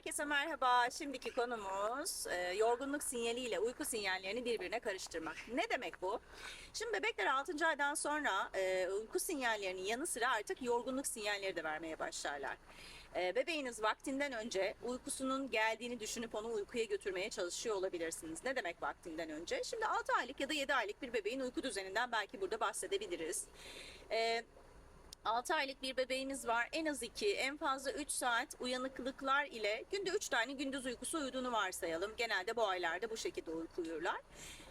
Herkese merhaba. Şimdiki konumuz e, yorgunluk sinyaliyle uyku sinyallerini birbirine karıştırmak. Ne demek bu? Şimdi bebekler 6. aydan sonra e, uyku sinyallerinin yanı sıra artık yorgunluk sinyalleri de vermeye başlarlar. E, bebeğiniz vaktinden önce uykusunun geldiğini düşünüp onu uykuya götürmeye çalışıyor olabilirsiniz. Ne demek vaktinden önce? Şimdi 6 aylık ya da 7 aylık bir bebeğin uyku düzeninden belki burada bahsedebiliriz. E, 6 aylık bir bebeğiniz var. En az 2, en fazla 3 saat uyanıklıklar ile günde 3 tane gündüz uykusu uyuduğunu varsayalım. Genelde bu aylarda bu şekilde uyku uyurlar.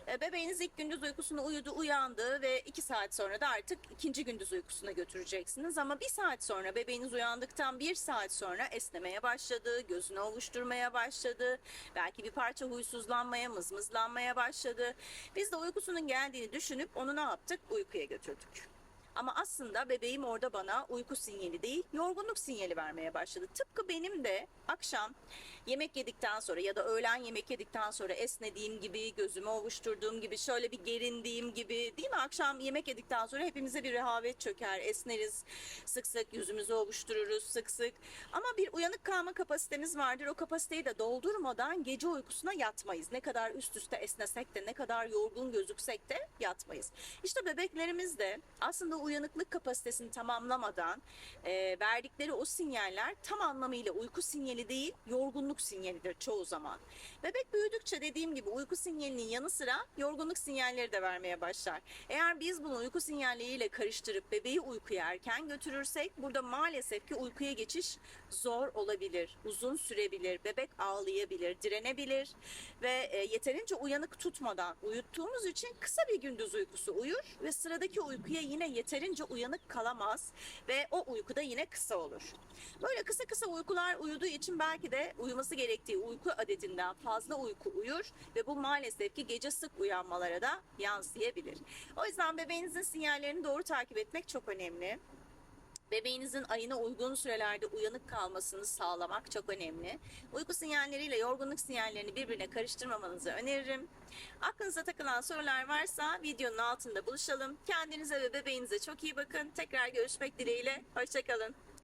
E, Bebeğiniz ilk gündüz uykusunu uyudu, uyandı ve 2 saat sonra da artık ikinci gündüz uykusuna götüreceksiniz. Ama 1 saat sonra bebeğiniz uyandıktan 1 saat sonra esnemeye başladı, gözünü ovuşturmaya başladı. Belki bir parça huysuzlanmaya, mızmızlanmaya başladı. Biz de uykusunun geldiğini düşünüp onu ne yaptık? Uykuya götürdük. Ama aslında bebeğim orada bana uyku sinyali değil, yorgunluk sinyali vermeye başladı. Tıpkı benim de akşam yemek yedikten sonra ya da öğlen yemek yedikten sonra esnediğim gibi, gözümü ovuşturduğum gibi, şöyle bir gerindiğim gibi değil mi? Akşam yemek yedikten sonra hepimize bir rehavet çöker, esneriz, sık sık yüzümüzü ovuştururuz sık sık. Ama bir uyanık kalma kapasitemiz vardır. O kapasiteyi de doldurmadan gece uykusuna yatmayız. Ne kadar üst üste esnesek de, ne kadar yorgun gözüksek de yatmayız. İşte bebeklerimiz de aslında uyanıklık kapasitesini tamamlamadan e, verdikleri o sinyaller tam anlamıyla uyku sinyali değil, yorgunluk sinyalidir çoğu zaman. Bebek büyüdükçe dediğim gibi uyku sinyalinin yanı sıra yorgunluk sinyalleri de vermeye başlar. Eğer biz bunu uyku sinyalleriyle karıştırıp bebeği uykuya erken götürürsek burada maalesef ki uykuya geçiş zor olabilir, uzun sürebilir, bebek ağlayabilir, direnebilir ve e, yeterince uyanık tutmadan uyuttuğumuz için kısa bir gündüz uykusu uyur ve sıradaki uykuya yine yeterince uyanık kalamaz ve o uykuda yine kısa olur. Böyle kısa kısa uykular uyuduğu için belki de uyuması gerektiği uyku adetinden fazla uyku uyur ve bu maalesef ki gece sık uyanmalara da yansıyabilir. O yüzden bebeğinizin sinyallerini doğru takip etmek çok önemli. Bebeğinizin ayına uygun sürelerde uyanık kalmasını sağlamak çok önemli. Uyku sinyalleriyle yorgunluk sinyallerini birbirine karıştırmamanızı öneririm. Aklınıza takılan sorular varsa videonun altında buluşalım. Kendinize ve bebeğinize çok iyi bakın. Tekrar görüşmek dileğiyle. Hoşçakalın.